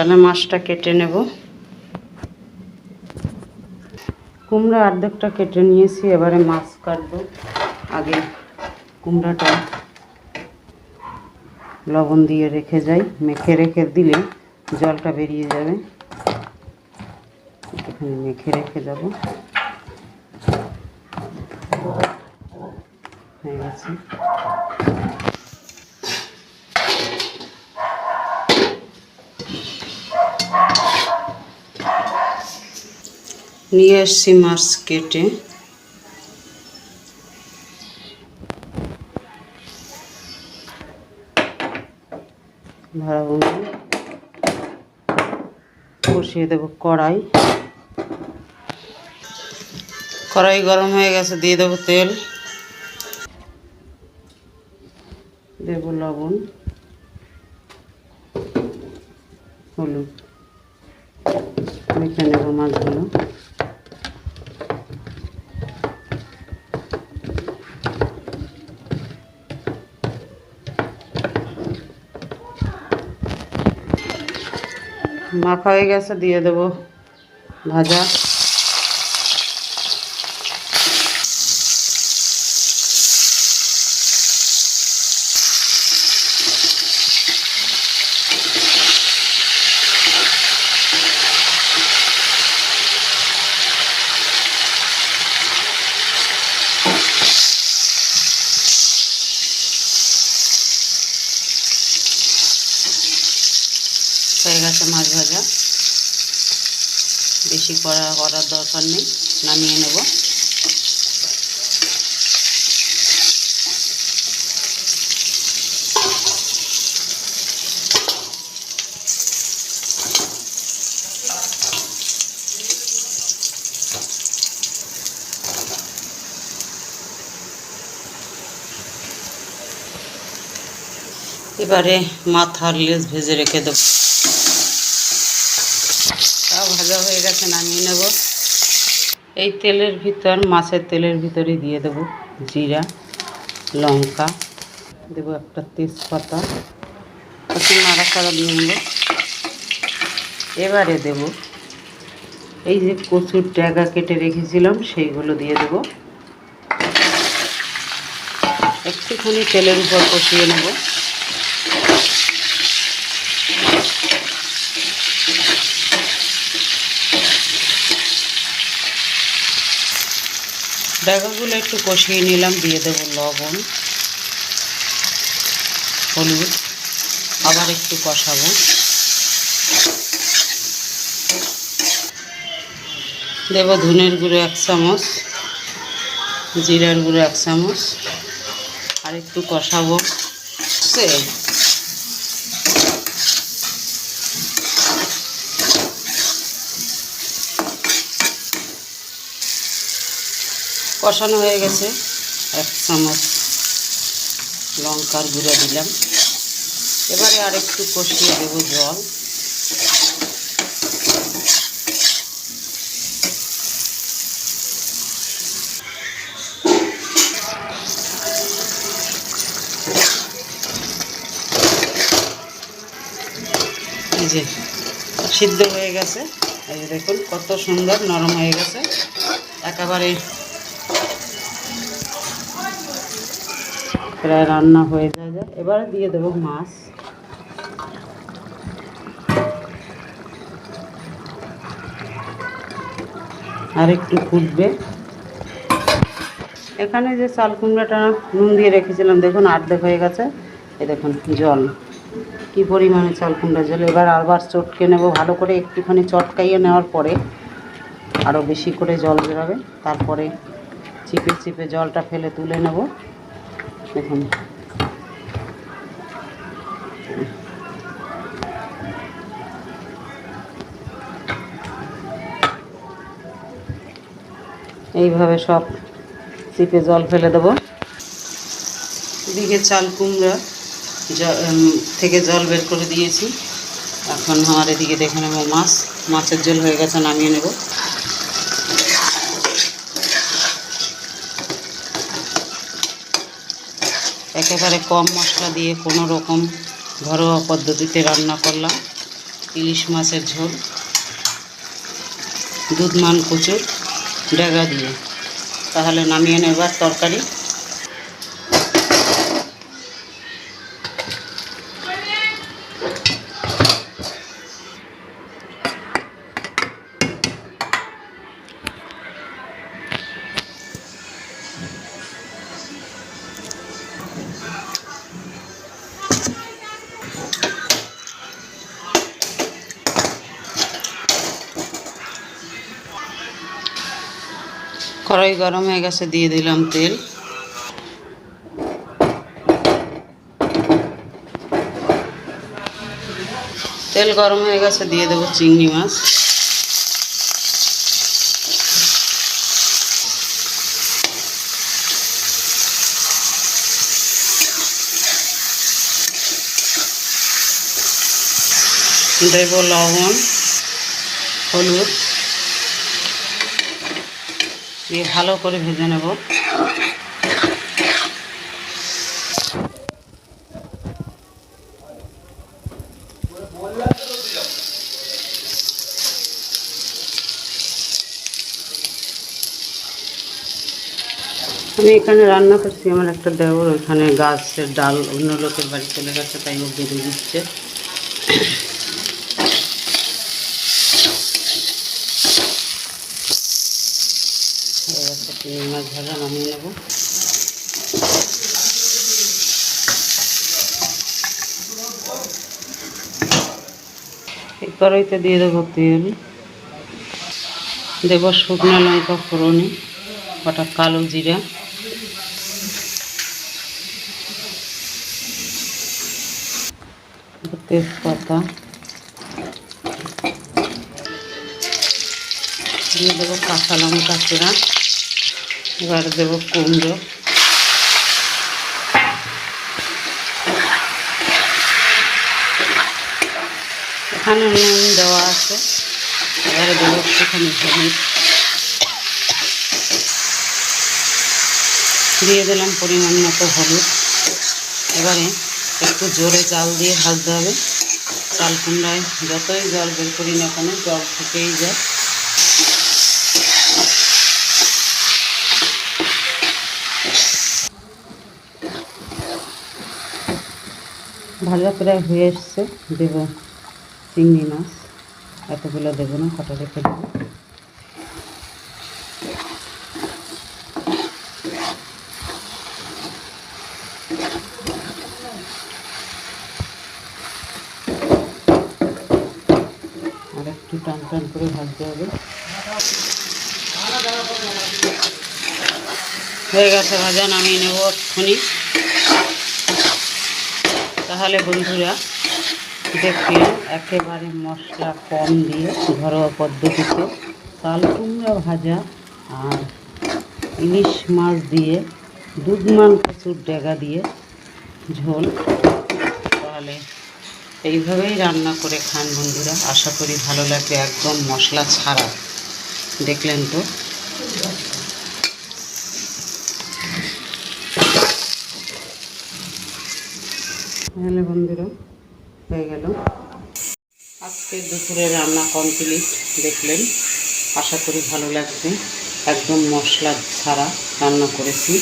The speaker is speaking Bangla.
তাহলে মাছটা কেটে নেব। কুমড়া অর্ধেকটা কেটে নিয়েছি, এবারে মাছ কাটবো। আগে কুমড়াটা লবণ দিয়ে রেখে যাই। মেখে রেখে দিলে জলটা বেরিয়ে যাবে। মেখে রেখে যাব হয়ে গেছে। নিয়ে এসছি মাছ কেটে। বসিয়ে দেবো কড়াই। কড়াই গরম হয়ে গেছে, দিয়ে দেবো তেল। দেব লবণ। হলুদ। মেখে নেব মাছগুলো। মাখা হয়ে গেছে দিয়ে দেবো ভাজা হয়ে গেছে মাছ ভাজা বেশি করা করার দরকার নেই। নামিয়ে নেব। এবারে মাথার লেজ ভেজে রেখে দেবো। তাও ভাজা হয়ে গেছে, নামিয়ে নেব। এই তেলের ভিতর, মাছের তেলের ভিতরে দিয়ে দেবো জিরা, লঙ্কা, দেবো একটা তেজপাতা। একটু নাড়াচাড়া দিয়ে নেব। এবারে দেব এই যে কচুর ট্যাগা কেটে রেখেছিলাম, সেইগুলো দিয়ে দেব। একটুখানি তেলের উপর কষিয়ে নেব। ডাগাগুলো একটু কষিয়ে নিলাম, দিয়ে দেবো লবণ, হলুদ, আবার একটু কষাবো। দেবো ধনের গুঁড়ো এক চামচ, জিরার গুঁড়ো এক চামচ, আর একটু কষাবো। সে কষানো হয়ে গেছে। এক চামচ লঙ্কার গুঁড়ো দিলাম। এবারে আর একটু কষিয়ে দেবো জল। যে সিদ্ধ হয়ে গেছে। এই দেখুন কত সুন্দর নরম হয়ে গেছে। একেবারে প্রায় রান্না হয়ে যায় এবারে দিয়ে দেবো মাছ। আর একটু ফুটবে। এখানে যে চাল কুমড়াটা নুন দিয়ে রেখেছিলাম, দেখুন আর্ধেক হয়ে গেছে। এ দেখুন, জল। কি পরিমাণে চাল কুমড়া জল। এবার আবার চটকে নেব, ভালো করে একটুখানি চটকাইয়ে নেওয়ার পরে আরও বেশি করে জল বেরোবে। তারপরে চিপে চিপে জলটা ফেলে তুলে নেব। দেখুন। এইভাবে সব চিপে জল ফেলে দেবো। এদিকে চাল কুমড়া থেকে জল বের করে দিয়েছি। এখন আমার এদিকে দেখে নেব মাছ। মাছের জল হয়ে গেছে, নামিয়ে নেব। একেবারে কম মশলা দিয়ে কোনো রকম ঘরোয়া পদ্ধতিতে রান্না করলাম। ইলিশ মাছের ঝোল দুধমান কচুর, ডেগা দিয়ে। তাহলে নামিয়ে নেবার তরকারি। কড়াই গরম হয়ে গেছে, দিয়ে দিলাম তেল। তেল গরম হয়ে গেছে, দিয়ে দেবো চিংড়ি মাছ। দেব লবণ, হলুদ। দিয়ে ভালো করে ভেজে নেব। আমি এখানে রান্না করছি, আমার একটা দেওর, ওইখানে গাছের ডাল অন্য লোকের বাড়ি চলে গেছে, তাই ও বেঁধে দিচ্ছে হয়ে গেছে চিংড়ি মাছ ভাজা নামিয়ে নেব। এই কড়াইতে দিয়ে দেবো তেল। দেব শুকনো লঙ্কা ফোড়নে, কটা কালো জিরা। তেজপাতা। দিয়ে দেবো কাঁচা লঙ্কা চেরা। এবার দেবো কুমড়ো। এখানে নুন দেওয়া আছে। এবারে দেবো একটুখানি হলুদ দিয়ে দিলাম পরিমাণ মতো হলুদ। এবারে একটু জোরে জাল দিয়ে ভাজতে হবে। চাল কুমড়ায় যতই জল বের করি না কেন, জল থেকেই যায়। ভাজা প্রায় হয়ে এসছে। দেব চিংড়ি মাছ। এতগুলো দেবো না, কটা রেখে দেবো। আর একটু টান টান করে ভাজতে হবে। হয়ে গেছে ভাজা, নামিয়ে নেব এক্ষুনি। তাহলে বন্ধুরা দেখবেন একেবারে মশলা কম দিয়ে ঘরোয়া পদ্ধতিতে চাল কুমড়া ভাজা আর ইলিশ মাছ দিয়ে দুধমান কচুর ডেগা দিয়ে ঝোল। তাহলে এইভাবেই রান্না করে খান বন্ধুরা। আশা করি ভালো লাগবে একদম মশলা ছাড়া। দেখলেন তো? তাহলে বন্ধুরা, হয়ে গেল। আজকে দুপুরে রান্না কমপ্লিট দেখলেন। আশা করি ভালো লাগবে। একদম মশলা ছাড়া রান্না করেছি।